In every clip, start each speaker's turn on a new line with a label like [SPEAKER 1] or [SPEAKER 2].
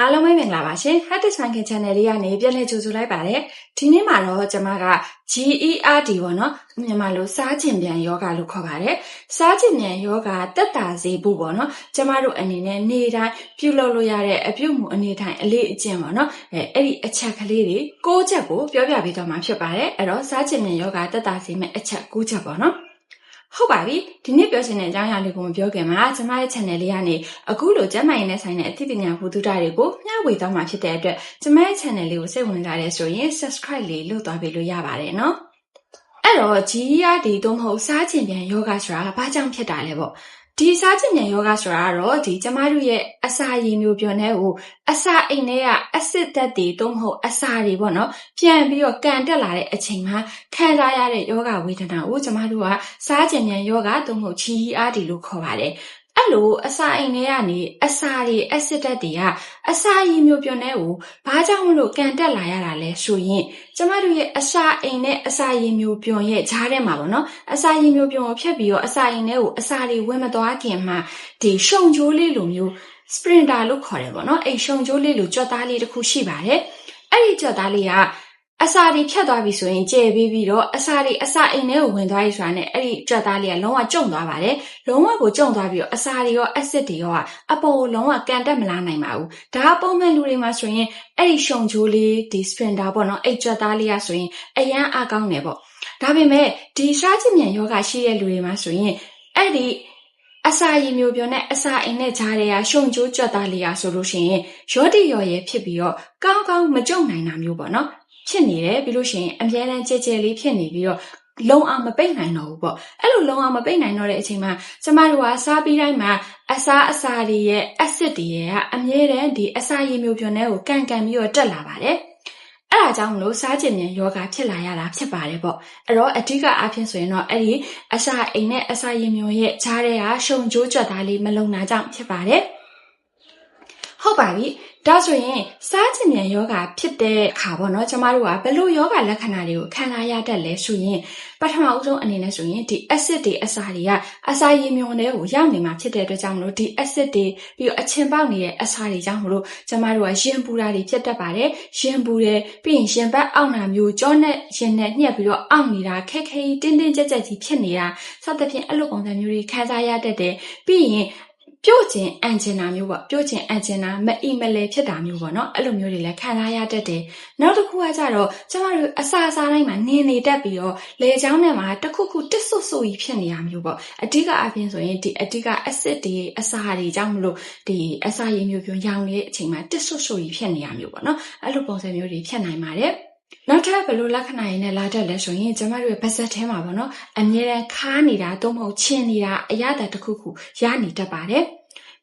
[SPEAKER 1] အားလုံးပဲမင်္ဂလာပါရှင် Heart Dysfunction Channel လေးကနေပြန်လည်ကြိုဆိုလိုက်ပါတယ်ဒီနေ့မှာတော့ကျွန်မက GERD ပေါ့နော်မြန်မာလိုစားကျင်ပြန်ယောဂလို့ခေါ်ပါတယ်စားကျင်ပြန်ယောဂတက်တာစေဖို့ပေါ့နော်ကျွန်မတို့အနေနဲ့နေ့တိုင်းပြုလုပ်လို့ရတဲ့အပြုမှုအနေတိုင်းအလေးအကျင့်ပေါ့နော်အဲအဲ့ဒီအချက်ကလေးတွေ၉ချက်ကိုပြောပြပေးတော့မှာဖြစ်ပါတယ်အဲ့တော့စားကျင်ပြန်ယောဂတက်တာစေမဲ့အချက်၉ချက်ပေါ့နော် ဟုတ်ပါပြီဒီနေ့ပြောချင်တဲ့အကြောင်းအရာလေးကိုမပြောခင်မှာကျမရဲ့ channel လေးကနေအခုလိုကျမရဲ့နဲ့ဆိုင်တဲ့အသိပညာဘုဒ္ဓတာတွေကိုမျှဝေသွားမှာဖြစ်တဲ့အတွက်ကျမရဲ့ channel လေးကိုစိတ်ဝင်စားတယ်ဆိုရင် subscribe လေးလုပ်သွားပေးလို့ရပါတယ်နော်အဲ့တော့ GERD သို့မဟုတ်စားကျင်ပြန်ယောဂဆိုတာဘာကြောင့်ဖြစ်တာလဲပေါ့ ဒီစားကျင်မြန်ယောဂဆိုတာကတော့ဒီကျမတို့ရဲ့အစာရည်မျိုးပြောနေကိုအစာအိမ်ထဲကအဆစ်သက်တွေတုံးမဟုတ်အစာတွေပေါ့နော်ပြန်ပြီးတော့ကန်တက်လာတဲ့အချိန်မှာခံစားရတဲ့ယောဂဝေဒနာကိုကျမတို့ကစားကျင်မြန်ယောဂတုံးမဟုတ်ချီအားဒီလို့ခေါ်ပါတယ် အဲ့လိုအစာအိမ်ထဲကနေအစာတွေအဆစ်တက်တွေကအစာရည်မျိုးပြောနေကိုဘာကြောင့်မလို့ကန်တက်လာရတာလဲဆိုရင်ကျမတို့ရဲ့အစာအိမ်နဲ့အစာရည်မျိုးပြွန်ရဲ့ဈားထဲမှာပေါ့နော်အစာရည်မျိုးပြွန်ကိုဖြတ်ပြီးတော့အစာအိမ်ထဲကိုအစာတွေဝင်မသွားခင်မှာဒီရှုံချိုးလေးလိုမျိုး sprinter လို့ခေါ်တယ်ပေါ့နော်အဲ့ရှုံချိုးလေးလိုကြွက်သားလေးတစ်ခုရှိပါတယ်အဲ့ဒီကြွက်သားလေးက အစာတွေဖြတ်သွားပြီဆိုရင်ကျေပြီးပြီးတော့အစာတွေအစာအိမ်ထဲကိုဝင်သွားပြီဆိုတာနဲ့အဲ့ဒီကြွက်သားလေးကလုံးဝကျုံသွားပါတယ်လုံးဝကိုကျုံသွားပြီးတော့အစာတွေရောအက်ဆစ်တွေရောအပေါ်ကိုလုံးဝကန်တက်မလာနိုင်ပါဘူးဒါကပုံမှန်လူတွေမှာဆိုရင်အဲ့ဒီရှုံချိုးလေးဒီ sprinter ပေါ့နော်အဲ့ကြွက်သားလေးကဆိုရင်အရန်အကောင်းတယ်ပေါ့ဒါပေမဲ့ဒီရှားချင်မြန်ယောဂရှိတဲ့လူတွေမှာဆိုရင်အဲ့ဒီအစာရည်မျိုးပြောနဲ့အစာအိမ်နဲ့ကြားတဲ့ကရှုံချိုးကြွက်သားလေးရဆိုလို့ရှိရင်ရောတိရော်ရဲဖြစ်ပြီးတော့ကောင်းကောင်းမကြုံနိုင်တာမျိုးပေါ့နော် ဖြစ်နေတယ်ပြီးလို့ရှိရင်အများတန်းကြဲကြဲလေးဖြစ်နေပြီးတော့လုံအောင်မပိတ်နိုင်တော့ဘူးပေါ့အဲ့လိုလုံအောင်မပိတ်နိုင်တော့တဲ့အချိန်မှာကျမတို့ကစားပြီးတိုင်းမှာအစားအစာတွေရဲ့ acid တွေရဲ့အမြဲတမ်းဒီအစာရည်မျိုးပြွန်တဲ့ကိုကန်ကန်ပြီးတော့တက်လာပါတယ်အဲ့ဒါကြောင့်မလို့စားကျင်မြန်ယောဂဖြစ်လာရတာဖြစ်ပါတယ်ပေါ့အဲ့တော့အဓိကအားဖြင့်ဆိုရင်တော့အဲ့ဒီအစာအိမ်နဲ့အစာရည်မျိုးရဲ့ဈားတဲ့ဟာရှုံကြိုးကြွက်သားလေးမလုံတာကြောင့်ဖြစ်ပါတယ် ဟုတ်ပါပြီဒါဆိုရင်စားချင်မြန်ယောဂဖြစ်တဲ့အခါပေါ့နော်ကျမတို့ကဘယ်လိုယောဂလက္ခဏာတွေကိုခံစားရတတ်လဲဆိုရင်ပထမအဆုံးအနေနဲ့ဆိုရင်ဒီ acid တွေအစာတွေကအစာရည်မြုံတွေကိုရောက်နေမှာဖြစ်တဲ့အတွက်ကြောင့်မလို့ဒီ acid တွေပြီးတော့အချင်ပေါက်နေတဲ့အစာတွေကြောင့်မလို့ကျမတို့ကရင်ပူတာတွေဖြစ်တတ်ပါတယ်ရင်ပူတယ်ပြီးရင်ရင်ဘတ်အောင့်တာမျိုးကြောနဲ့ရင်နဲ့ညှက်ပြီးတော့အောင့်နေတာခက်ခဲတင်းတင်းကြပ်ကြပ်ကြီးဖြစ်နေတာစသဖြင့်အဲ့လိုပုံစံမျိုးတွေခံစားရတတ်တယ်ပြီးရင် ပြုတ်ခြင်းအန်ချင်တာမျိုးပေါ့ပြုတ်ခြင်းအန်ချင်တာမအီမလဲဖြစ်တာမျိုးပေါ့နော်အဲ့လိုမျိုးတွေလည်းခံစားရတတ်တယ်နောက်တစ်ခုကကြတော့ကျမတို့အစာစားတိုင်းမှာနင်းနေတတ်ပြီးတော့လေချောင်းထဲမှာတစ်ခုခုတစ်ဆွတ်ဆွတ်ကြီးဖြစ်နေရမျိုးပေါ့အဓိကအပြင်ဆိုရင်ဒီအဓိက acid တွေအစာတွေကြောင့်မလို့ဒီအစာရည်မျိုးပြုံရောင်နေတဲ့အချိန်မှာတစ်ဆွတ်ဆွတ်ကြီးဖြစ်နေရမျိုးပေါ့နော်အဲ့လိုပုံစံမျိုးတွေဖြစ်နိုင်ပါတယ် နောက်ထပ်ဘယ်လိုလက္ခဏာတွေနဲ့လာတတ်လဲဆိုရင်ကျမတို့ရဲ့ပါဇက်ထဲမှာပေါ့နော်အမြဲတမ်းခါနေတာသို့မဟုတ်ချင်နေတာအရသာတစ်ခုခုရနေတတ်ပါတယ်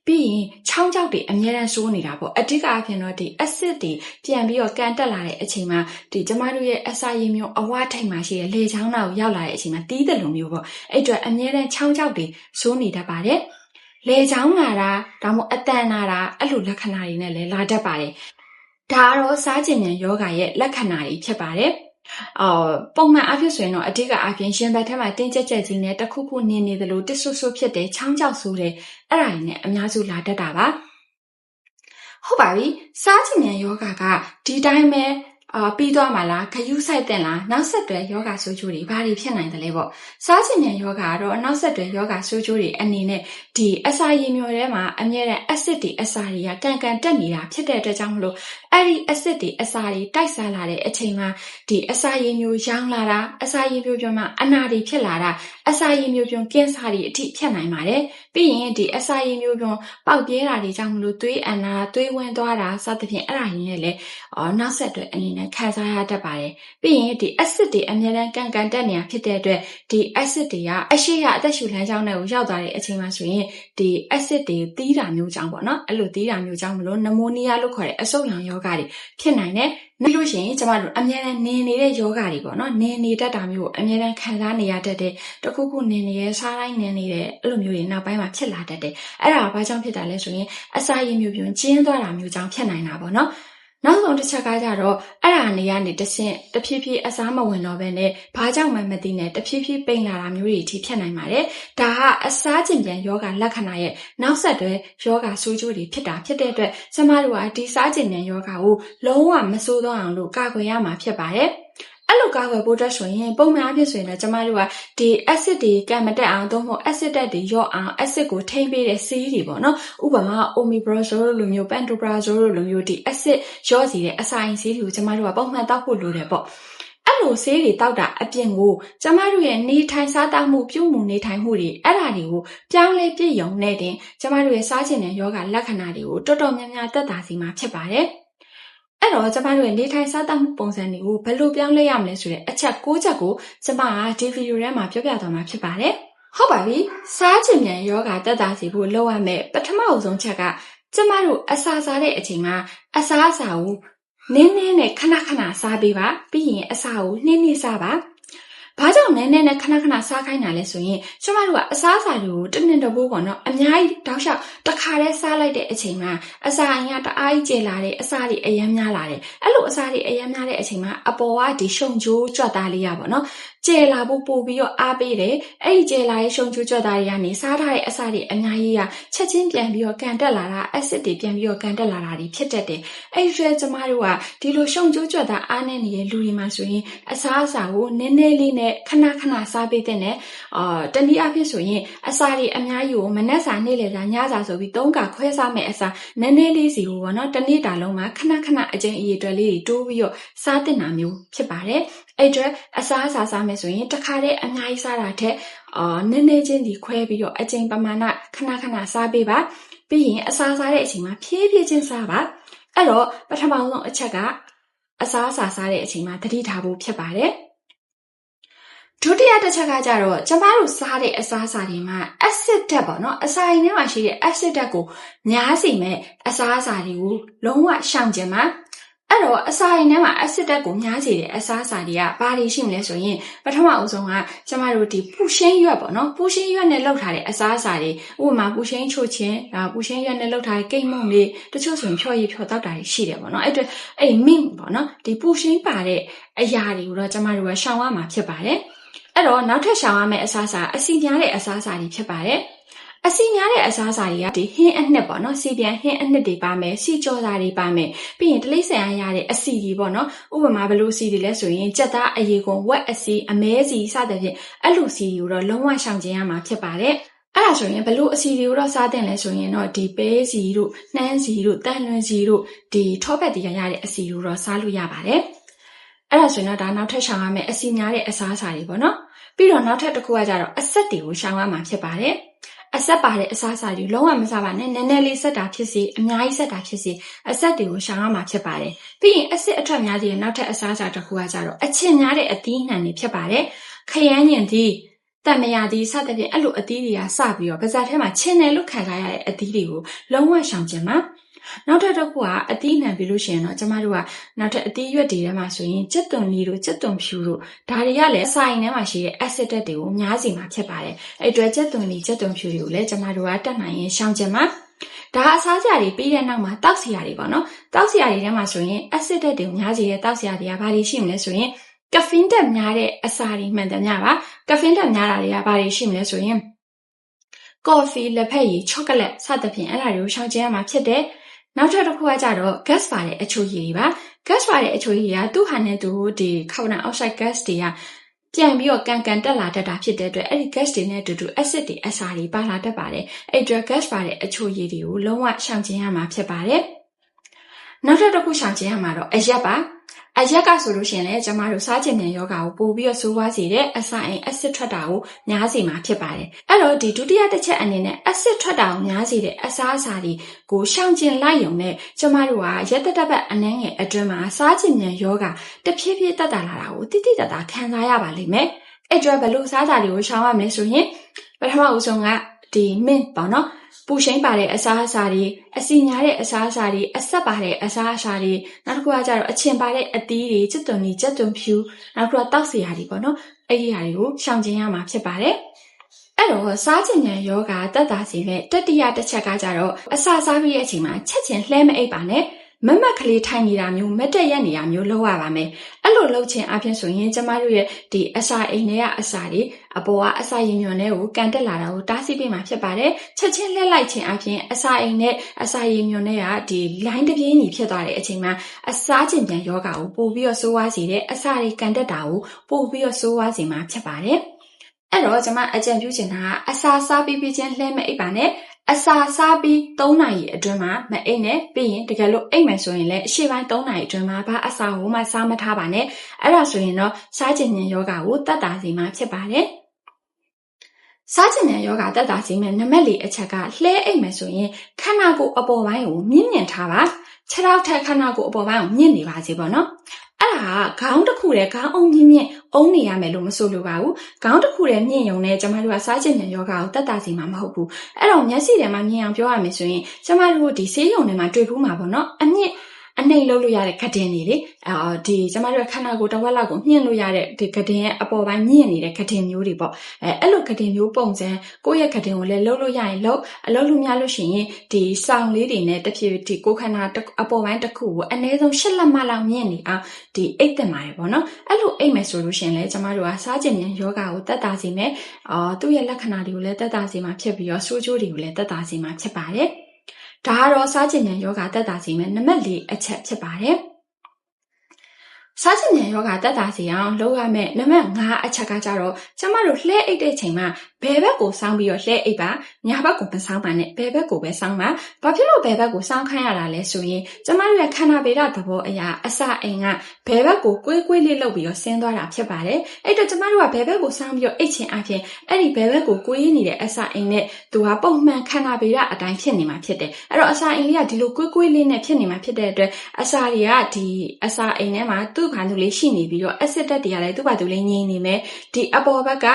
[SPEAKER 1] ပြီးရင်ချောင်းကြောက်တွေအများရန်ဆိုးနေတာပေါ့အဓိကအဖြစ်တော့ဒီ acid တွေပြန်ပြီးတော့ကန်တက်လာတဲ့အချိန်မှာဒီကျမတို့ရဲ့အစာရည်မျိုးအဝထိတ်မှာရှိတဲ့လေချောင်းသားကိုရောက်လာတဲ့အချိန်မှာတီးတယ်လို့မျိုးပေါ့အဲ့အတွက်အများရန်ချောင်းကြောက်တွေဆိုးနေတတ်ပါတယ်လေချောင်းလာတာဒါမှမဟုတ်အတန်လာတာအဲ့လိုလက္ခဏာတွေနဲ့လည်းလာတတ်ပါတယ် ဒါကတော့စားကျင်မြန်ယောဂရဲ့လက္ခဏာတွေဖြစ်ပါတယ်အော်ပုံမှန်အဖြစ်ဆိုရင်တော့အဓိကအပြင်ရှင်ဘက်ထဲမှာတင်းကျပ်ကျပ်ကြီးနဲ့တခုခုနေနေသလိုတစ်ဆွဆွဖြစ်တယ်ချောင်းကြောက်ဆိုးတယ်အဲ့ဒါတွေနဲ့အများစုလာတတ်တာပါဟုတ်ပါပြီစားချင်မြန်ယောဂကဒီတိုင်းပဲ အာပြီးသွားမှလားခယူးဆိုင်တင်လားနောက်ဆက်တွဲယောဂဆိုးကျိုးတွေဘာတွေဖြစ်နိုင်တယ်လဲပေါ့စားချင်မြန်ယောဂကတော့နောက်ဆက်တွဲယောဂဆိုးကျိုးတွေအနေနဲ့ဒီအစာရည်မျိုးထဲမှာအမြဲတမ်း acid တွေအစာတွေကကန်ကန်တက်နေတာဖြစ်တဲ့အတွက်ကြောင့်မလို့အဲ့ဒီ acid တွေအစာတွေတိုက်စားလာတဲ့အချိန်မှာဒီအစာရည်မျိုးရောင်းလာတာအစာရည်မျိုးပြမှာအနာတွေဖြစ်လာတာအစာရည်မျိုးပြကင်းစာတွေအထိဖြစ်နိုင်ပါတယ်ပြီးရင်ဒီအစာရည်မျိုးပြပေါက်ပြဲတာတွေကြောင့်မလို့သွေးအနာသွေးဝင်သွားတာစသဖြင့်အဲ့ဒါရင်းနဲ့လည်းအော်နောက်ဆက်တွဲအနေနဲ့ခံစားရတတ်ပါတယ်ပြီးရင်ဒီ acid တွေအများတန်းကန်ကန်တက်နေတာဖြစ်တဲ့အတွက်ဒီ acid တွေကအရှိရအသက်ရှူလမ်းကြောင်းတွေကိုရောက်သွားတဲ့အချိန်မှာဆိုရင်ဒီ acid တွေတီးတာမျိုးကြောင့်ပေါ့နော်အဲ့လိုတီးတာမျိုးကြောင့်မလို့နမိုနီးယားလို့ခေါ်တဲ့အဆုတ်ရောင်ယောဂတွေဖြစ်နိုင်တယ်နေလို့ရှိရင်ကျမတို့အများနဲ့နင်းနေတဲ့ယောဂတွေပေါ့နော်နင်းနေတတ်တာမျိုးကိုအများနဲ့ခံစားနေရတတ်တယ်တခုခုနင်းနေရဲစားတိုင်းနင်းနေတဲ့အဲ့လိုမျိုးတွေနောက်ပိုင်းမှာဖြစ်လာတတ်တယ်အဲ့ဒါဘာကြောင့်ဖြစ်တာလဲဆိုရင်အစာရည်မျိုးပြုံကျင်းသွားတာမျိုးကြောင့်ဖြစ်နိုင်တာပေါ့နော် နောက်ဆုံးတစ်ချက်ကကြတော့အဲ့ဒါနေကနေတဆင့်တဖြည်းဖြည်းအစားမဝင်တော့ဘဲနဲ့ဘာကြောင့်မှမသိနဲ့တဖြည်းဖြည်းပိန်လာတာမျိုးတွေအထိဖြစ်နိုင်ပါတယ်။ဒါကအစားကျင်ပြန်ယောဂလက္ခဏာရဲ့နောက်ဆက်တွဲယောဂဆိုးကျိုးတွေဖြစ်တာဖြစ်တဲ့အတွက်ကျမတို့ကဒီစားကျင်ပြန်ယောဂကိုလုံးဝမဆိုးတော့အောင်လို့ကာကွယ်ရမှာဖြစ်ပါတယ်။ အဲ့လိုကာကွယ်ဖို့အတွက်ဆိုရင်ပုံမှန်အဖြစ်ဆိုရင်လည်းကျမတို့ကဒီ acid တွေကံမတက်အောင်သို့မဟုတ် acid တက်တွေရော့အောင် acid ကိုထိန်းပေးတဲ့ဆေးတွေပေါ့နော်ဥပမာ omeprazole လိုမျိုး pantoprazole လိုမျိုးဒီ acid ရော့စီတဲ့အစာအိမ်ဆေးတွေကိုကျမတို့ကပုံမှန်တောက်ဖို့လိုတယ်ပေါ့အဲ့လိုဆေးတွေတောက်တာအပြင်ကိုကျမတို့ရဲ့နေထိုင်စားသောက်မှုပြုမှုနေထိုင်မှုတွေအဲ့ဒါတွေကိုပြောင်းလဲပြည့်ယုံနေတင်ကျမတို့ရဲ့စားခြင်းနဲ့ယောဂလက္ခဏာတွေကိုတော်တော်များများသက်သာစီမှာဖြစ်ပါတယ်။ အဲ့တော့ကျမတို့ရဲ့နေထိုင်စားသောက်မှုပုံစံတွေကိုဘယ်လိုပြောင်းလဲရမလဲဆိုတဲ့အချက်၉ချက်ကိုကျမကဒီဗီဒီယိုထဲမှာပြောပြသွားမှာဖြစ်ပါတယ်။ဟုတ်ပါပြီ။စားခြင်းမြန်ယောဂတက်တာစီဖို့လုပ်ရမယ်ပထမအဆုံးချက်ကကျမတို့အစာစားတဲ့အချိန်မှာအစာအစာကိုနင်းနင်းနဲ့ခဏခဏစားပေးပါပြီးရင်အစာကိုနှင်းနှင်းစားပါ ဘာကြောင့်နဲနဲနဲ့ခဏခဏစားခိုင်းတာလဲဆိုရင်ကျမတို့ကအစားအစာတွေကိုတနင်တပိုးပေါ့နော်အများကြီးတောက်လျှောက်တစ်ခါတည်းစားလိုက်တဲ့အချိန်မှာအစာအိမ်ကတအားကြီးကျေလာတယ်အစာတွေအယမ်းများလာတယ်အဲ့လိုအစာတွေအယမ်းများတဲ့အချိန်မှာအပေါ်ကဒီရှုံချိုးကြွက်သားလေးရပါတော့ကျဲလာဖို့ပို့ပြီးတော့အားပေးတယ်အဲ့ဒီကျဲလာရဲ့ရှုံချိုးကြွက်သားတွေကနေစားထားတဲ့အစာတွေအများကြီးကချက်ချင်းပြန်ပြီးတော့ကန်တက်လာတာအက်ဆစ်တွေပြန်ပြီးတော့ကန်တက်လာတာတွေဖြစ်တတ်တယ်အဲ့ဒီကျမတို့ကဒီလိုရှုံချိုးကြွက်သားအားနေနေတဲ့လူတွေမှာဆိုရင်အစားအစာကိုနည်းနည်းလေးနဲ့ခဏခဏစားပေးတဲ့နဲ့အာတနည်းအားဖြင့်ဆိုရင်အစာတွေအများကြီးကိုမနက်စာနေ့လယ်စာညစာဆိုပြီးသုံးကခွဲစားမဲ့အစာနည်းနည်းလေးစီကိုပေါ့နော်တနေ့တာလုံးမှာခဏခဏအကျဉ်းအရေးအတွက်လေးတွေတိုးပြီးတော့စားတင်တာမျိုးဖြစ်ပါတယ်အဲ့အတွက်အစားအစာစားမယ်ဆိုရင်တခါတည်းအများကြီးစားတာထက်အာနည်းနည်းချင်းဒီခွဲပြီးတော့အကျဉ်းပမာဏခဏခဏစားပေးပါပြီးရင်အစားစားတဲ့အချိန်မှာဖြည်းဖြည်းချင်းစားပါအဲ့တော့ပထမဆုံးအချက်ကအစားအစာစားတဲ့အချိန်မှာသတိထားဖို့ဖြစ်ပါတယ် ဒုတိယတစ်ချက်ကကြတော့ကျမတို့စားတဲ့အစားအစာတွေမှာ acid ဓာတ်ပေါ့နော်အစာအိမ်ထဲမှာရှိတဲ့ acid ဓာတ်ကိုများစေမဲ့အစားအစာတွေကိုလုံးဝရှောင်ကျင်မှာအဲ့တော့အစာအိမ်ထဲမှာ acid ဓာတ်ကိုများစေတဲ့အစားအစာတွေကဘာတွေရှိမလဲဆိုရင်ပထမအဦးဆုံးကကျမတို့ဒီပူရှင်းရွက်ပေါ့နော်ပူရှင်းရွက်နဲ့လောက်ထားတဲ့အစားအစာတွေဥပမာပူရှင်းချို့ချင်းဒါပူရှင်းရွက်နဲ့လောက်ထားတဲ့ကိတ်မုန့်တွေတချို့ဆိုရင်ဖြော်ရည်ဖြော်တောက်တာတွေရှိတယ်ပေါ့နော်အဲ့အတွက်အဲ့ mint ပေါ့နော်ဒီပူရှင်းပါတဲ့အရာတွေကိုတော့ကျမတို့ကရှောင်ရမှာဖြစ်ပါတယ် အဲ့တော့နောက်ထပ်ရှောင်ရမယ့်အစားအစာအစီများတဲ့အစားအစာတွေဖြစ်ပါတယ်အစီများတဲ့အစားအစာတွေကဒီဟင်းအနှစ်ပေါ့နော်စီပြန်ဟင်းအနှစ်တွေပါမယ်စီကြောစာတွေပါမယ်ပြီးရင်တလိษံအားရတဲ့အစီတွေပေါ့နော်ဥပမာဘလို့စီတွေလဲဆိုရင်ကြက်သားအရေကုန်ဝက်အစီအမဲစီစသဖြင့်အဲ့လိုစီတွေကိုတော့လုံးဝရှောင်ကျဉ်ရမှာဖြစ်ပါတယ်အဲ့ဒါဆိုရင်ဘလို့အစီတွေကိုတော့စားတင်လဲဆိုရင်တော့ဒီပဲစီတို့နှမ်းစီတို့တန်လွင်စီတို့ဒီထောပတ်တရားရတဲ့အစီတို့တော့စားလို့ရပါတယ် အဲ့ဒါဆိုရင်တော့ဒါနောက်ထပ်ရှောင်ရမယ့်အစီများတဲ့အစားအစာတွေပေါ့နော်ပြီးတော့နောက်ထပ်တစ်ခုကကြတော့အဆက်တွေကိုရှောင်ရမှာဖြစ်ပါတယ်အဆက်ပါတဲ့အစားအစာတွေလုံးဝမစားပါနဲ့နည်းနည်းလေးဆက်တာဖြစ်စီအများကြီးဆက်တာဖြစ်စီအဆက်တွေကိုရှောင်ရမှာဖြစ်ပါတယ်ပြီးရင်အဆက်အထွက်များတဲ့နောက်ထပ်အစားအစာတစ်ခုကကြတော့အချင်များတဲ့အသီးနှံတွေဖြစ်ပါတယ်ခရမ်းညင်သီးတန်မယာသီးစသဖြင့်အဲ့လိုအသီးတွေကစပြီးတော့ပါဇာထဲမှာချင်တယ်လို့ခံစားရတဲ့အသီးတွေကိုလုံးဝရှောင်ကျင်ပါ နောက်ထပ်တစ်ခုကအသီးနှံပြီးလို့ရှိရင်တော့ကျမတို့ကနောက်ထပ်အသီးရွက်တွေထဲမှာဆိုရင်ကြက်သွန်လီတို့ကြက်သွန်ဖြူတို့ဒါတွေကလည်းစာရင်ထဲမှာရှိတဲ့ acid တွေကိုများစီမှာဖြစ်ပါတယ်အဲ့အတွက်ကြက်သွန်လီကြက်သွန်ဖြူတွေကိုလည်းကျမတို့ကတက်နိုင်ရင်ရှောင်ကျင်ပါဒါအစားစရာတွေပြီးတဲ့နောက်မှာတောက်စရာတွေပေါ့နော်တောက်စရာတွေထဲမှာဆိုရင် acid တွေများစီတဲ့တောက်စရာတွေကဘာတွေရှိမလဲဆိုရင်ကဖင်းတက်များတဲ့အစာတွေမှန်တယ်များပါကဖင်းတက်များတာတွေကဘာတွေရှိမလဲဆိုရင်ကော်ဖီလက်ဖက်ရည်ချောကလက်စသဖြင့်အဲ့ဒါတွေကိုရှောင်ကျဉ်ရမှာဖြစ်တယ် နောက်ထပ်တစ်ခုကကြတော့ gas ပါတဲ့အချိုရည်တွေပါ gas ပါတဲ့အချိုရည်ကသူ့ဟာနဲ့သူဒီ carbon dioxide gas တွေကပြန်ပြီးတော့ကန်ကန်တက်လာတတ်တာဖြစ်တဲ့အတွက်အဲ့ဒီ gas တွေနဲ့အတူတူ acid တွေအစာတွေပါလာတတ်ပါတယ်အဲ့ဒီ gas ပါတဲ့အချိုရည်တွေကိုလုံးဝရှောင်ကျဉ်ရမှာဖြစ်ပါတယ်နောက်ထပ်တစ်ခုရှောင်ကျဉ်ရမှာတော့အရက်ပါ အရက်ကဆိုလို့ရှိရင်လည်းကျမတို့စားကျင်တဲ့ယောဂါကိုပို့ပြီးတော့ဆိုးဝါးစေတဲ့အစာအိမ်အက်ဆစ်ထွက်တာကိုများစေမှာဖြစ်ပါတယ်။အဲ့တော့ဒီဒုတိယတစ်ချက်အနေနဲ့အက်ဆစ်ထွက်တာကိုများစေတဲ့အစားအစာတွေကိုရှောင်ကျင်လိုက်ရုံနဲ့ကျမတို့ကရက်တတက်ပတ်အနှဲငယ်အတွင်းမှာစားကျင်တဲ့ယောဂါတဖြည်းဖြည်းတက်တာလာတာကိုတိတိတတ်တာခံစားရပါလိမ့်မယ်။အဲ့တော့ဘယ်လိုစားတာတွေကိုရှောင်ရမလဲဆိုရင်ပထမဦးဆုံးကဒီ mint ပေါ့နော် ပူရှိန်ပါတဲ့အစားအစာတွေအစီညာတဲ့အစားအစာတွေအဆက်ပါတဲ့အစားအစာတွေနောက်တစ်ခုကကြတော့အချင်ပါတဲ့အသီးတွေစက်သွန်တွေစက်သွန်ဖြူနောက်တစ်ခုကတောက်စရာတွေပေါ့နော်အဲ့ဒီဟာတွေကိုရှောင်ကျဉ်ရမှာဖြစ်ပါတယ်အဲ့တော့စားကျင်ဉဏ်ယောဂတက်တာစီမဲ့တတိယတစ်ချက်ကကြတော့အစာစားပြီးတဲ့အချိန်မှာချက်ချင်းလှဲမအိပ်ပါနဲ့ မတ်မတ်ကလေးထိုင်နေတာမျိုးမတ်တက်ရက်နေတာမျိုးလုပ်ရပါမယ်အဲ့လိုလုပ်ခြင်းအပြင်ဆိုရင်ကျမတို့ရဲ့ဒီအစာအိမ်တွေကအစာတွေအပေါ်ကအစာရင်ညွန်တွေကိုကန်တက်လာတာကိုတားဆီးပေးမှာဖြစ်ပါတယ်ချက်ချင်းလှည့်လိုက်ခြင်းအပြင်အစာအိမ်နဲ့အစာရင်ညွန်တွေကဒီ line တစ်ပြေးညီဖြစ်သွားတဲ့အချိန်မှာအစာကျင်ပြန်ယောဂါကိုပို့ပြီးတော့ဆိုးဝါးစေတဲ့အစာတွေကန်တက်တာကိုပို့ပြီးတော့ဆိုးဝါးစေမှာဖြစ်ပါတယ်အဲ့တော့ကျွန်မအကြံပြုချင်တာကအစာစားပြီးပြီးချင်းလှဲမဲ့အိပ်ပါနဲ့ အစာစားပြီး3နာရီအတွင်းမှာမအိပ်နဲ့ပြီးရင်တကယ်လို့အိပ်မယ်ဆိုရင်လည်းအရှိပိုင်း3နာရီအတွင်းမှာဘာအစာကိုမှစားမထားပါနဲ့အဲ့ဒါဆိုရင်တော့စားကျင်ဉဏ်ယောဂကိုတတ်တာစီမှာဖြစ်ပါတယ်စားကျင်တဲ့ယောဂတက်တာစီမဲ့နံပါတ်၄အချက်ကလှဲအိတ်မယ်ဆိုရင်ခန္ဓာကိုယ်အပေါ်ပိုင်းကိုမြင့်မြင့်ထားပါခြေထောက်ထက်ခန္ဓာကိုယ်အပေါ်ပိုင်းကိုမြင့်နေပါစေပေါ့နော်အဲ့ဒါကခေါင်းတစ်ခုတည်းခေါင်းအောင်မြင့်မြင့် အုံးနေရမယ်လို့မဆိုလိုပါဘူးခေါင်းတစ်ခုတည်းမြင့်ရုံနဲ့ကျမတို့ကစားကျင်တဲ့ယောဂကိုတက်တာစီမှာမဟုတ်ဘူးအဲ့တော့မျက်စိထဲမှာမြင်အောင်ပြောရမယ်ဆိုရင်ကျမတို့ဒီဆေးရုံထဲမှာတွေ့ဘူးမှာပေါ့နော်အမြင့် အနှိမ်လုပ်လို့ရတဲ့ခဒင်တွေလေအော်ဒီကျမတို့ခန္ဓာကိုယ်တစ်ဝက်လောက်ကိုမြင့်လို့ရတဲ့ဒီခဒင်ရဲ့အပေါ်ပိုင်းမြင့်နေတဲ့ခဒင်မျိုးတွေပေါ့အဲအဲ့လိုခဒင်မျိုးပုံစံကိုယ့်ရဲ့ခဒင်ကိုလည်းလှုပ်လို့ရရင်လှုပ်အလုပ်လို့များလို့ရှိရင်ဒီစောင်လေးတွေနဲ့တဖြည်းဒီကိုယ်ခန္ဓာအပေါ်ပိုင်းတစ်ခုကိုအနည်းဆုံး၈လက်မလောက်မြင့်နေအောင်ဒီအိတ်တင်ပါတယ်ပေါ့နော်အဲ့လိုအိတ်မယ်ဆိုလို့ရှိရင်လည်းကျမတို့ကစားကျင်မြန်ယောဂကိုတက်တာစီမယ်အော်သူ့ရဲ့လက္ခဏာတွေကိုလည်းတက်တာစီမှာဖြစ်ပြီးတော့ဆိုးကျိုးတွေကိုလည်းတက်တာစီမှာဖြစ်ပါတယ် ဒါကတော့စားကျင်မြန်ယောဂတက်တာစီမယ်နံပါတ်၄အချက်ဖြစ်ပါတယ် စားချင်တဲ့ယောဂတက်တာစီအောင်လုပ်ရမယ်နံပါတ်5အချက်ကကြတော့ကျမတို့လှဲအိတ်တဲ့ချိန်မှာဘယ်ဘက်ကိုစောင်းပြီးတော့လှဲအိတ်ပါညာဘက်ကိုမစောင်းပါနဲ့ဘယ်ဘက်ကိုပဲစောင်းပါဘာဖြစ်လို့ဘယ်ဘက်ကိုစောင်းခိုင်းရတာလဲဆိုရင်ကျမတို့ရဲ့ခန္ဓာဗေဒသဘောအရာအစအိမ်ကဘယ်ဘက်ကိုကွေးကွေးလေးလှုပ်ပြီးတော့ဆင်းသွားတာဖြစ်ပါတယ်အဲ့တော့ကျမတို့ကဘယ်ဘက်ကိုစောင်းပြီးတော့အိတ်ချင်အပြင်အဲ့ဒီဘယ်ဘက်ကိုကွေးနေတဲ့အစအိမ်နဲ့သူကပုံမှန်ခန္ဓာဗေဒအတိုင်းဖြစ်နေမှာဖြစ်တယ်အဲ့တော့အစအိမ်လေးကဒီလိုကွေးကွေးလေးနဲ့ဖြစ်နေမှာဖြစ်တဲ့အတွက်အစာတွေကဒီအစာအိမ်ထဲမှာသူ့ဘာလို့လေးရှိနေပြီးတော့ acid တက်တွေကလည်းသူ့ဘာသူလေးငြိမ်နေမယ်ဒီအပေါ်ဘက်က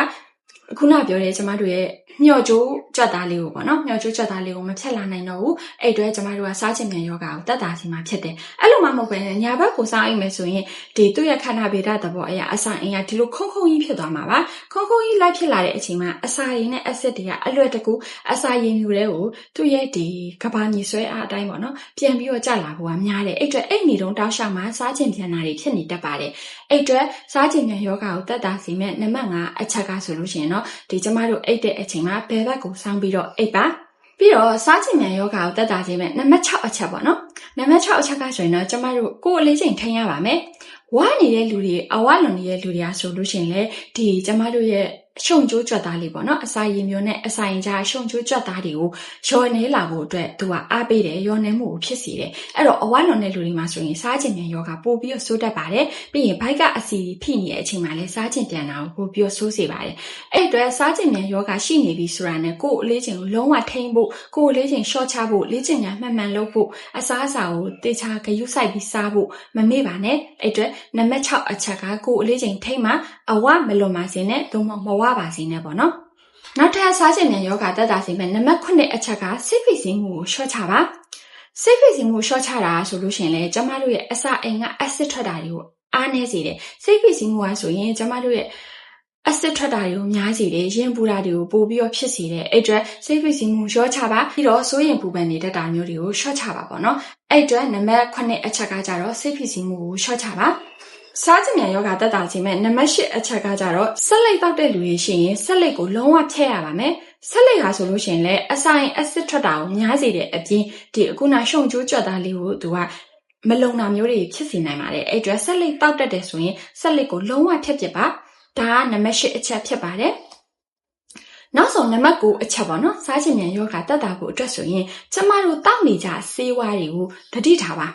[SPEAKER 1] ခုနပြောတဲ့ကျမတို့ရဲ့ မျော့ကျိုးကြွက်သားလေးကိုပေါ့နော်မျော့ကျိုးကြွက်သားလေးကိုမဖြတ်လာနိုင်တော့ဘူးအဲ့အတွက်ကျမတို့ကစားချင်မြန်ယောဂါကိုတက်တာစီမှာဖြစ်တယ်အဲ့လိုမှမဟုတ်ပဲညာဘက်ကိုစားအိမ်မယ်ဆိုရင်ဒီသူ့ရဲ့ခန္ဓာဗေဒသဘောအရာအစာအင်ကဒီလိုခုံခုံကြီးဖြစ်သွားမှာပါခုံခုံကြီးလိုက်ဖြစ်လာတဲ့အချိန်မှာအစာရည်နဲ့ acid တွေကအလွယ်တကူအစာရည်မျိုးတွေကိုသူ့ရဲ့ဒီကဘာညီဆွဲအားအတိုင်းပေါ့နော်ပြန်ပြီးတော့ကျလာဖို့ကများတယ်အဲ့အတွက်အဲ့နေတော့တောက်လျှောက်မှာစားချင်ပြန်တာတွေဖြစ်နေတတ်ပါတယ်အဲ့အတွက်စားချင်မြန်ယောဂါကိုတက်တာစီမဲ့နံပါတ်5အချက်ကဆိုလို့ရှိရင်တော့ဒီကျမတို့အိတ်တဲ့အချိန်မှာဘယ်ဘက်ကိုစောင်းပြီးတော့အိတ်ပါပြီးတော့စားချင်မြန်ယောဂါကိုတက်တာခြင်းမဲ့နံပါတ်6အချက်ပေါ့နော်နံပါတ်6အချက်ကဆိုရင်တော့ကျမတို့ကိုယ်အလေးချိန်ထိန်းရပါမယ်ဝါနေတဲ့လူတွေအဝလွန်နေတဲ့လူတွေကဆိုလို့ရှိရင်လေဒီကျမတို့ရဲ့ ရှုံကျိုးကြွက်သားလေးပေါ့နော်အစာရင်မျိုးနဲ့အစာရင်ကြားရှုံကျိုးကြွက်သားတွေကိုရော်နေလာဖို့အတွက်သူကအားပေးတယ်ရော်နေမှုကိုဖြစ်စေတယ်အဲ့တော့အဝလွန်တဲ့လူတွေမှာဆိုရင်စားခြင်းမြန်ယောဂပို့ပြီးတော့ဆိုးတတ်ပါတယ်ပြီးရင်ဘိုက်ကအစီဖိနေတဲ့အချိန်မှာလည်းစားခြင်းပြန်တာကိုပို့ပြီးတော့ဆိုးစေပါတယ်အဲ့အတွက်စားခြင်းမြန်ယောဂရှိနေပြီဆိုတာနဲ့ကိုယ်အလေးချိန်ကိုလုံးဝထိန်းဖို့ကိုယ်အလေးချိန်ရှော့ချဖို့လေးချိန်ညာမှန်မှန်လုပ်ဖို့အစားအစာကိုတေချာဂရုစိုက်ပြီးစားဖို့မမေ့ပါနဲ့အဲ့အတွက်နံပါတ်6အချက်ကကိုယ်အလေးချိန်ထိန်းမှာအဝမလွန်ပါစေနဲ့သို့မဟုတ်မဝပါစေနဲ့ပေါ့နော်နောက်ထပ်စားခြင်းနဲ့ယောဂတက်တာစီမဲ့နံပါတ်9အချက်ကစိတ်ဖိစီးမှုကိုလျှော့ချပါစိတ်ဖိစီးမှုလျှော့ချတာဆိုလို့ရှိရင်လေကျမတို့ရဲ့အစာအိမ်က acid ထွက်တာတွေကိုအားနည်းစေတယ်စိတ်ဖိစီးမှုကဆိုရင်ကျမတို့ရဲ့အစစ်ထွက်တာတွေကိုများစီတယ်ရင်ပူတာတွေကိုပို့ပြီးတော့ဖြစ်စေတယ်အဲ့အတွက်စိတ်ဖိစီးမှုလျှော့ချပါပြီးတော့စိုးရင်ပူပန်နေတတ်တာမျိုးတွေကိုလျှော့ချပါပေါ့နော်အဲ့အတွက်နံပါတ်9အချက်ကကြတော့စိတ်ဖိစီးမှုကိုလျှော့ချပါ စားကြမြန်ယောဂတက်တာချင်းမဲ့နံပါတ်၈အချက်ကကြတော့ဆက်လက်တောက်တဲ့လူတွေရှိရင်ဆက်လက်ကိုလုံးဝဖျက်ရပါမယ်ဆက်လက်ဟာဆိုလို့ရှိရင်လည်းအဆိုင်အစစ်ထွက်တာကိုများစေတဲ့အပြင်ဒီအခုနရှုံကျိုးကြွက်သားလေးကိုသူကမလုံတာမျိုးတွေဖြစ်စေနိုင်ပါတယ်အဲ့အတွက်ဆက်လက်တောက်တတ်တယ်ဆိုရင်ဆက်လက်ကိုလုံးဝဖျက်ပစ်ပါဒါကနံပါတ်၈အချက်ဖြစ်ပါတယ်နောက်ဆုံးနံပါတ်9အချက်ပေါ့နော်စားချင်မြန်ယောဂတက်တာကိုအတွက်ဆိုရင်ကျမတို့တောက်နေကြဆေးဝါးတွေကိုတတိထားပါ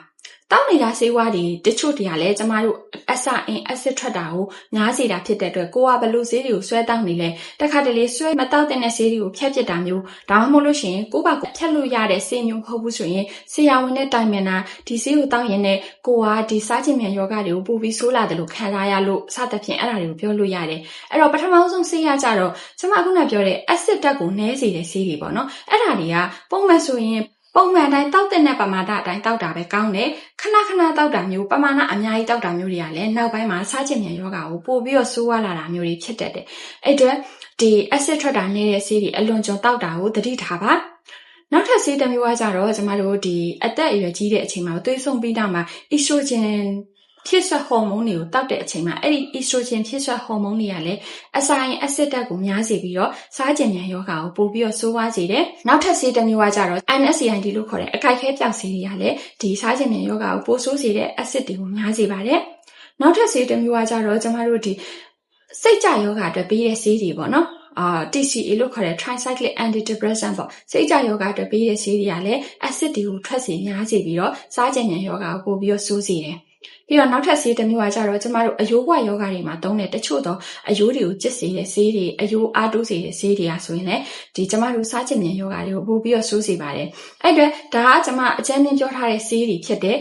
[SPEAKER 1] တောက်နေတာဆေးဝါးတွေတချို့တည်းကလည်းကျမတို့အဆအင်အဆစ်ထွက်တာကိုညားစေတာဖြစ်တဲ့အတွက်ကိုကဘလို့ဆေးတွေကိုဆွဲတောက်နေလဲတခါတလေဆွဲမတောက်တဲ့ဆေးတွေကိုဖြတ်ပစ်တာမျိုးဒါမှမဟုတ်လို့ရှိရင်ကိုကဖြတ်လို့ရတဲ့ဆေးမျိုးမဟုတ်ဘူးဆိုရင်ဆရာဝန်နဲ့တိုင်ပင်တာဒီဆေးကိုတောက်ရင်လည်းကိုကဒီစားခြင်းမြန်ယောဂတွေကိုပို့ပြီးဆိုးလာတယ်လို့ခံစားရလို့စသဖြင့်အဲ့ဒါတွေကိုပြောလို့ရတယ်အဲ့တော့ပထမဆုံးဆေးရကြတော့ကျမခုနပြောတဲ့အဆစ်တက်ကိုနည်းစေတဲ့ဆေးတွေပေါ့နော်အဲ့ဒါတွေကပုံမှန်ဆိုရင် ပုံမှန်တိုင်းတောက်တဲ့နဲ့ပမာဏအတိုင်းတောက်တာပဲကောင်းတယ်ခဏခဏတောက်တာမျိုးပမာဏအများကြီးတောက်တာမျိုးတွေကလည်းနောက်ပိုင်းမှာစားချင်မြန်ယောဂါကိုပို့ပြီးတော့ဆိုးဝါးလာတာမျိုးတွေဖြစ်တတ်တယ်အဲ့အတွက်ဒီ acid ထွက်တာနေတဲ့ဆေးတွေအလွန်ကျွံတောက်တာကိုသတိထားပါနောက်ထပ်ဆေးတစ်မျိုးကကြတော့ကျမတို့ဒီအသက်အရွယ်ကြီးတဲ့အချိန်မှာသွေးဆုံးပြီးတော့မှ estrogen ဖြစ်ဆွက်ဟော်မုန်းတွေကိုတောက်တဲ့အချိန်မှာအဲ့ဒီ estrogen ဖြစ်ဆွက်ဟော်မုန်းတွေကလည်းအစာရင်အစစ်ဓာတ်ကိုများစေပြီးတော့စားကျင်မြန်ယောဂါကိုပို့ပြီးတော့ဆိုးဝါးစေတယ်။နောက်ထပ်ဆေးတစ်မျိုးကကြတော့ NSAID လို့ခေါ်တဲ့အကိုက်ခဲပြောက်ဆေးတွေကလည်းဒီစားကျင်မြန်ယောဂါကိုပို့ဆိုးစေတဲ့အဆစ်တွေကိုများစေပါတယ်။နောက်ထပ်ဆေးတစ်မျိုးကကြတော့ကျမတို့ဒီစိတ်ကြယောဂါအတွက်ပေးတဲ့ဆေးတွေပေါ့နော်အာ TCA လို့ခေါ်တဲ့ tricyclic antidepressant ပေါ့စိတ်ကြယောဂအတွက်ပေးတဲ့ဆေးတွေကလည်း acid တွေကိုထွက်စေများစေပြီးတော့စားကြင်မြန်ယောဂကိုပို့ပြီးတော့ဆိုးစေတယ် ပြီးတော့နောက်ထပ်ဆေးတစ်မျိုးကကြတော့ကျမတို့အယိုးဘဝယောဂတွေမှာသုံးတဲ့တချို့သောအယိုးတွေကိုကျစ်စေတဲ့ဆေးတွေအယိုးအားတိုးစေတဲ့ဆေးတွေကဆိုရင်လည်းဒီကျမတို့စားချင်မြန်ယောဂတွေကိုပို့ပြီးတော့ဆိုးစေပါတယ်အဲ့အတွက်ဒါကကျမအကြမ်းမြင်ပြောထားတဲ့ဆေးတွေဖြစ်တဲ့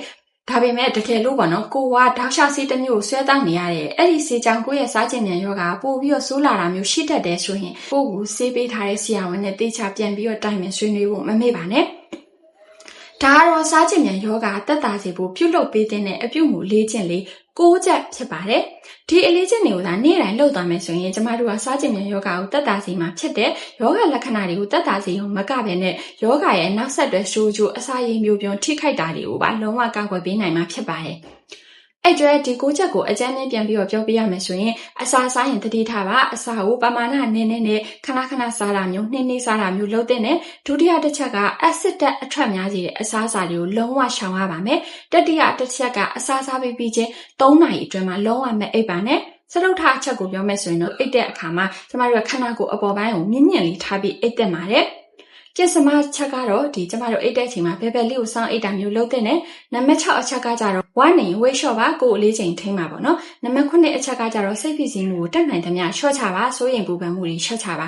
[SPEAKER 1] ဒါပေမဲ့တကယ်လို့ပေါ့နော်ကိုကတောက်ရှာဆေးတစ်မျိုးကိုဆွဲတောက်နေရတယ်အဲ့ဒီဆေးကြောင့်ကိုယ့်ရဲ့စားကျင်မြန်ယောဂပို့ပြီးတော့ဆိုးလာတာမျိုးရှိတတ်တယ်ဆိုရင်ကိုယ့်ကိုဆေးပေးထားတဲ့ဆရာဝန်နဲ့တေချာပြန်ပြီးတော့တိုင်ပင်ဆွေးနွေးဖို့မမေ့ပါနဲ့ ဒါကတော့စားကျင်မြန်ယောဂတက်တာစီဖို့ပြုလုပ်ပေးတဲ့အပြုမှုလေးကျင့်လေး6ချက်ဖြစ်ပါတယ်။ဒီအလေးကျင့်တွေကိုသာနေ့တိုင်းလုပ်သွားမယ်ဆိုရင်ကျမတို့ကစားကျင်မြန်ယောဂကိုတက်တာစီမှာဖြစ်တဲ့ယောဂလက္ခဏာတွေကိုတက်တာစီကိုမကဘဲနဲ့ယောဂရဲ့နောက်ဆက်တွဲဆိုးကျိုးအစာရည်မျိုးပြုံထိခိုက်တာတွေကိုပါလုံးဝကာကွယ်ပေးနိုင်မှာဖြစ်ပါတယ်။ အဲ့ကျွဲဒီကိုချက်ကိုအကြမ်းနဲ့ပြန်ပြီးတော့ပြောပြရမယ်ဆိုရင်အစာစားရင်တတိထားပါအစာကိုပမာဏနည်းနည်းနဲ့ခဏခဏစားတာမျိုးနှင်းနှင်းစားတာမျိုးလုပ်တဲ့နဲ့ဒုတိယတစ်ချက်ကအဆစ်တက်အထွက်များစီတဲ့အစာစားတွေကိုလုံးဝရှောင်ရပါမယ်တတိယတစ်ချက်ကအစာစားပြီးပြီးချင်း3နာရီအတွင်းမှာလုံးဝမအိပ်ပါနဲ့စရုပ်ထားအချက်ကိုပြောမယ်ဆိုရင်တော့အိတ်တဲ့အခါမှာကျမတို့ကခဏကိုအပေါ်ပိုင်းကိုမြင့်မြင့်လေးထားပြီးအိတ်သက်ပါတယ်။ ကျစ်စမချက်ကတော့ဒီကျမတို့အိတ်တဲ့ချိန်မှာဘဲဘဲလေးကိုစောင်းအိတ်တာမျိုးလုပ်တဲ့နဲ့နံပါတ်6အချက်ကကြတော့ဝါနေဝေးလျှော့ပါကိုယ်အလေးချိန်ထိမ့်ပါပေါ့နော်နံပါတ်9အချက်ကကြတော့စိတ်ဖိစီးမှုကိုတက်နိုင်သမျှလျှော့ချပါစိုးရင်ပူပန်မှုတွေလျှော့ချပါ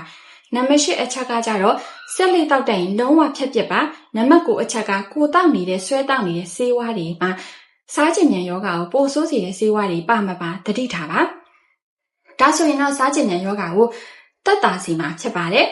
[SPEAKER 1] နံပါတ်၈အချက်ကကြတော့ဆက်လက်တောက်တဲ့ရင်လုံးဝဖြတ်ပြစ်ပါနံပါတ်9အချက်ကကိုတောက်နေတဲ့ဆွဲတောက်နေတဲ့ဆေးဝါးတွေမှာစားကျင်မြန်ယောဂါကိုပိုဆိုးစေတဲ့ဆေးဝါးတွေပါမပါတတိထားပါဒါဆိုရင်တော့စားကျင်မြန်ယောဂါကိုတက်တာစီမှာဖြစ်ပါတယ်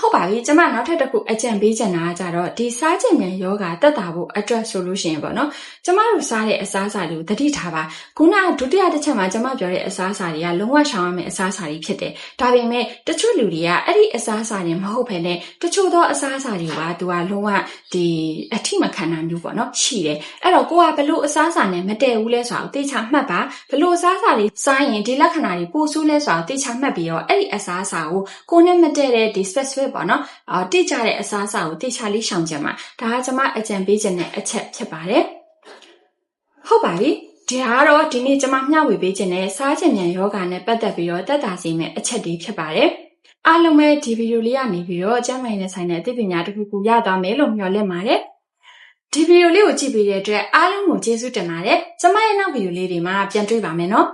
[SPEAKER 1] ဟုတ်ပါပြီကျမနောက်ထပ်တစ်ခုအကြံပေးချင်တာကကြတော့ဒီစားကျင်မြန်ယောဂတက်တာဖို့အတွက်ဆိုလို့ရှိရင်ပေါ့နော်ကျမတို့စားတဲ့အစားအစာတွေကိုသတိထားပါခုနကဒုတိယတစ်ချက်မှာကျမပြောတဲ့အစားအစာတွေကလုံးဝရှောင်ရမယ့်အစားအစာတွေဖြစ်တယ်ဒါပေမဲ့တချို့လူတွေကအဲ့ဒီအစားအစာတွေမဟုတ်ဘဲနဲ့တချို့သောအစားအစာတွေကသူကလုံးဝဒီအထိမခံနိုင်ဘူးပေါ့နော်ရှိတယ်အဲ့တော့ကိုကဘလို့အစားအစာနဲ့မတည့်ဘူးလဲဆိုတာကိုသိချမှတ်ပါဘလို့အစားအစာတွေစားရင်ဒီလက္ခဏာတွေပိုဆိုးလဲဆိုတာကိုသိချမှတ်ပြီးတော့အဲ့ဒီအစားအစာကိုကိုနဲ့မတည့်တဲ့ဒီ specific ပေါ့နော်အာတိကျတဲ့အစားအစာကိုတိကျလေးရှောင်ကြမှာဒါကကျွန်မအကြံပေးခြင်းတဲ့အချက်ဖြစ်ပါတယ်ဟုတ်ပါပြီဒီကတော့ဒီနေ့ကျွန်မမျှဝေပေးခြင်းနဲ့စားခြင်းမြန်ယောဂာနဲ့ပတ်သက်ပြီးတော့တက်တာစီမဲ့အချက်တွေဖြစ်ပါတယ်အားလုံးပဲဒီဗီဒီယိုလေးကနေပြီးတော့ကျမ်းမိုင်နဲ့ဆိုင်တဲ့အသိပညာတစ်ခုခုရသွားမယ်လို့မျှော်လင့်ပါတယ်ဒီဗီဒီယိုလေးကိုကြည့်ပြီးတဲ့အတွက်အားလုံးကိုကျေးဇူးတင်ပါတယ်ကျမရဲ့နောက်ဗီဒီယိုလေးတွေမှာပြန်တွေ့ပါမယ်နော်